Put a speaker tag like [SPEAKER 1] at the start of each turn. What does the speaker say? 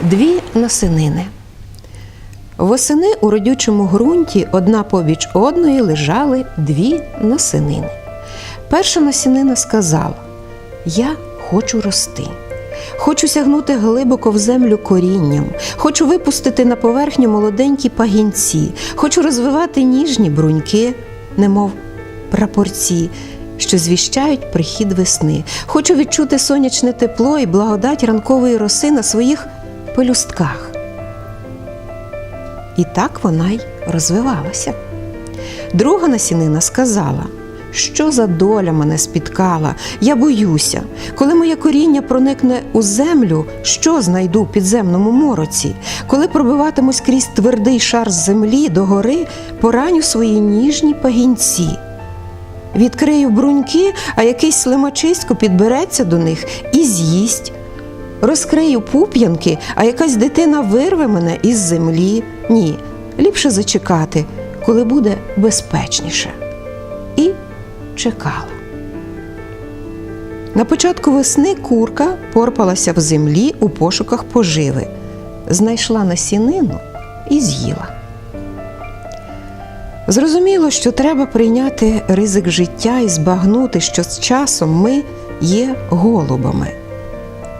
[SPEAKER 1] Дві насинини. Восени у родючому ґрунті одна побіч одної лежали дві насинини. Перша насінина сказала: Я хочу рости. Хочу сягнути глибоко в землю корінням, хочу випустити на поверхню молоденькі пагінці, хочу розвивати ніжні бруньки, немов прапорці, що звіщають прихід весни. Хочу відчути сонячне тепло і благодать ранкової роси на своїх пелюстках. І так вона й розвивалася. Друга насінина сказала, що за доля мене спіткала, я боюся. Коли моє коріння проникне у землю, що знайду в підземному мороці? Коли пробиватимусь крізь твердий шар землі до гори, пораню свої ніжні пагінці. Відкрию бруньки, а якийсь слимачисько підбереться до них і з'їсть. Розкрию пуп'янки, а якась дитина вирве мене із землі. Ні, ліпше зачекати, коли буде безпечніше. І чекала. На початку весни курка порпалася в землі у пошуках поживи, знайшла насінину і з'їла. Зрозуміло, що треба прийняти ризик життя і збагнути, що з часом ми є голубами,